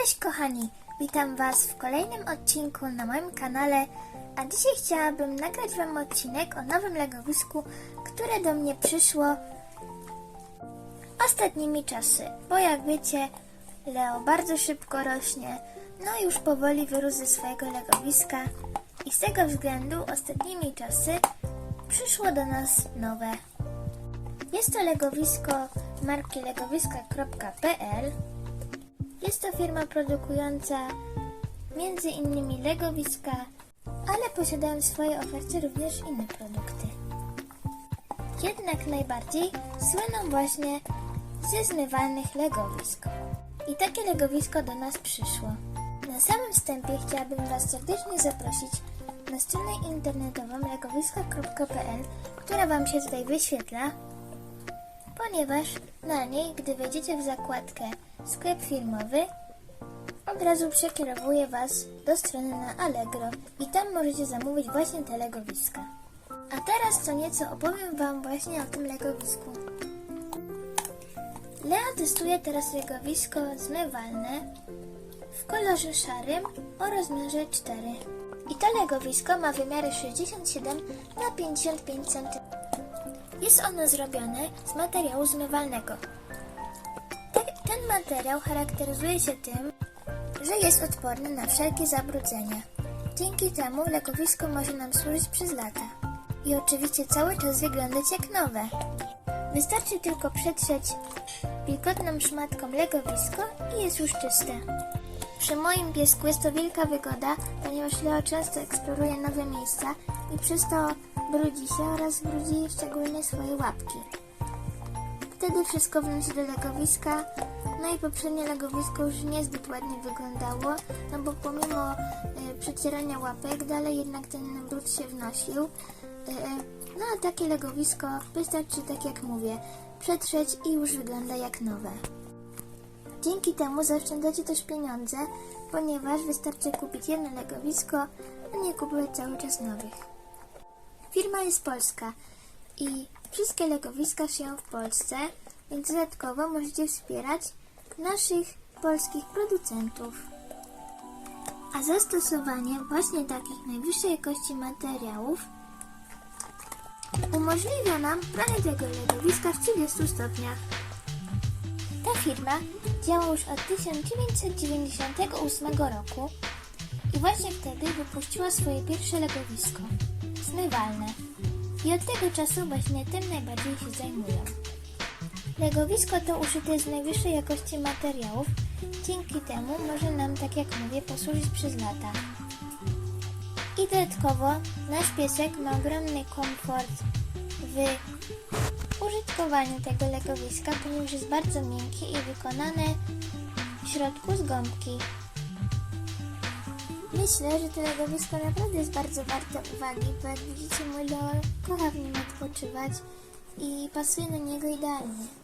Cześć kochani, witam Was w kolejnym odcinku na moim kanale, a dzisiaj chciałabym nagrać Wam odcinek o nowym legowisku, które do mnie przyszło ostatnimi czasy, bo jak wiecie, Leo bardzo szybko rośnie, no już powoli wyrósł ze swojego legowiska. I z tego względu ostatnimi czasy przyszło do nas nowe. Jest to legowisko marki legowiska.pl jest to firma produkująca innymi legowiska, ale posiadają w swojej ofercie również inne produkty. Jednak najbardziej słyną właśnie ze zmywalnych legowisk. I takie legowisko do nas przyszło. Na samym wstępie chciałabym Was serdecznie zaprosić na stronę internetową legowiska.pl, która Wam się tutaj wyświetla, ponieważ na niej, gdy wejdziecie w zakładkę sklep firmowy, od razu przekierowuje Was do strony na Allegro i tam możecie zamówić właśnie te legowiska. A teraz co nieco opowiem Wam właśnie o tym legowisku. Lea testuje teraz legowisko zmywalne w kolorze szarym o rozmiarze 4. I to legowisko ma wymiary 67 na 55 cm. Jest ono zrobione z materiału zmywalnego. Materiał charakteryzuje się tym, że jest odporny na wszelkie zabrudzenia. Dzięki temu legowisko może nam służyć przez lata. I oczywiście cały czas wyglądać jak nowe. Wystarczy tylko przetrzeć wilgotną szmatką legowisko i jest już czyste. Przy moim piesku jest to wielka wygoda, ponieważ Leo często eksploruje nowe miejsca i przez to brudzi się oraz brudzi szczególnie swoje łapki. Wtedy wszystko wnosi do legowiska, no i poprzednie legowisko już niezbyt ładnie wyglądało, no bo pomimo e, przecierania łapek dalej jednak ten brud się wnosił. E, e, no a takie legowisko wystarczy, tak jak mówię, przetrzeć i już wygląda jak nowe. Dzięki temu zaoszczędzacie też pieniądze, ponieważ wystarczy kupić jedno legowisko, a nie kupować cały czas nowych. Firma jest polska i wszystkie legowiska szyją w Polsce, więc dodatkowo możecie wspierać naszych polskich producentów. A zastosowanie właśnie takich najwyższej jakości materiałów umożliwia nam pranie tego legowiska w 30 stopniach. Ta firma działa już od 1998 roku i właśnie wtedy wypuściła swoje pierwsze legowisko zmywalne. I od tego czasu właśnie tym najbardziej się zajmują. Legowisko to uszyte z najwyższej jakości materiałów, dzięki temu może nam, tak jak mówię, posłużyć przez lata. I dodatkowo nasz piesek ma ogromny komfort w użytkowaniu tego legowiska, ponieważ jest bardzo miękkie i wykonane w środku z gąbki. Myślę, że to legowisko naprawdę jest bardzo warte uwagi, bo jak widzicie mój Leo kocha w nim odpoczywać i pasuje na niego idealnie.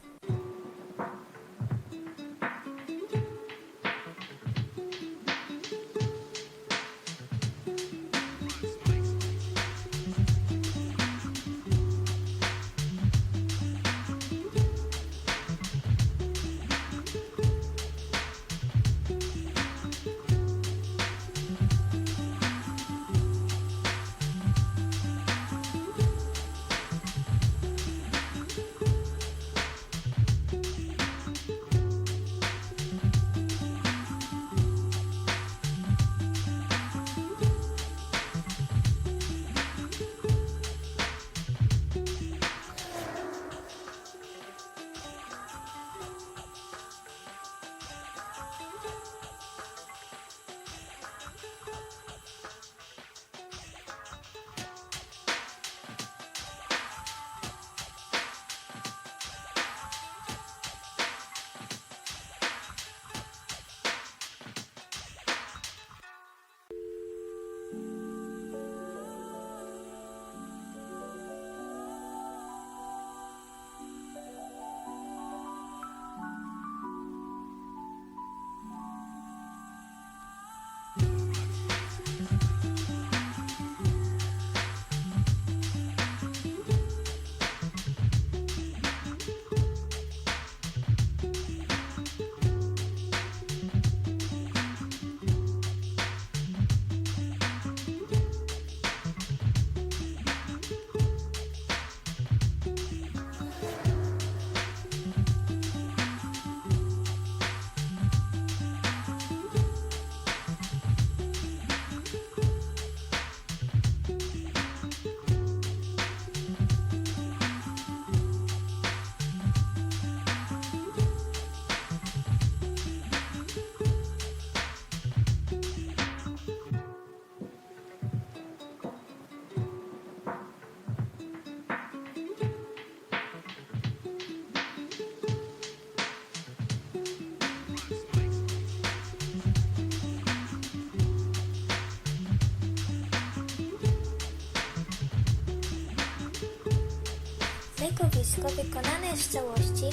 Legowisko wykonane jest w całości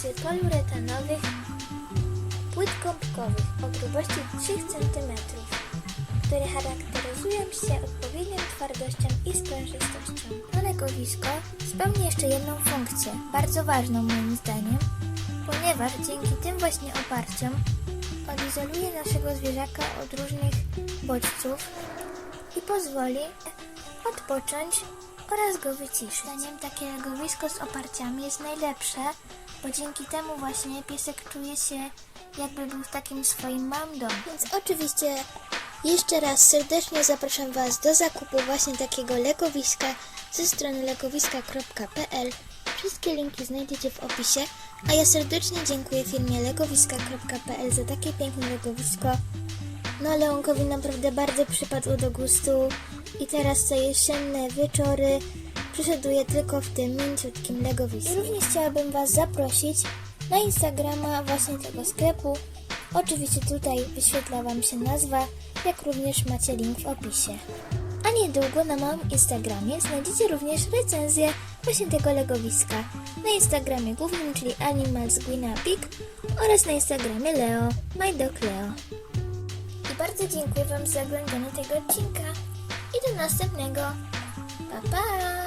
z poliuretanowych płyt gąbkowych o grubości 3 cm, które charakteryzują się odpowiednią twardością i sprężystością. To legowisko spełni jeszcze jedną funkcję, bardzo ważną moim zdaniem, ponieważ dzięki tym właśnie oparciom odizoluje naszego zwierzaka od różnych bodźców i pozwoli odpocząć oraz go wyciszyć. Zdaniem takie legowisko z oparciami jest najlepsze, bo dzięki temu właśnie piesek czuje się jakby był w takim swoim małym domu. Więc oczywiście jeszcze raz serdecznie zapraszam Was do zakupu właśnie takiego legowiska ze strony legowiska.pl. Wszystkie linki znajdziecie w opisie, a ja serdecznie dziękuję firmie legowiska.pl za takie piękne legowisko. No Leonkowi naprawdę bardzo przypadło do gustu i teraz co jesienne wieczory przyszeduje tylko w tym mięciutkim legowisku. Również chciałabym Was zaprosić na Instagrama właśnie tego sklepu. Oczywiście tutaj wyświetla Wam się nazwa, jak również macie link w opisie. A niedługo na moim Instagramie znajdziecie również recenzję właśnie tego legowiska. Na Instagramie głównym, czyli Animals Pig oraz na Instagramie Leo, My Dog Leo. I bardzo dziękuję Wam za oglądanie tego odcinka. I do następnego. Pa, pa!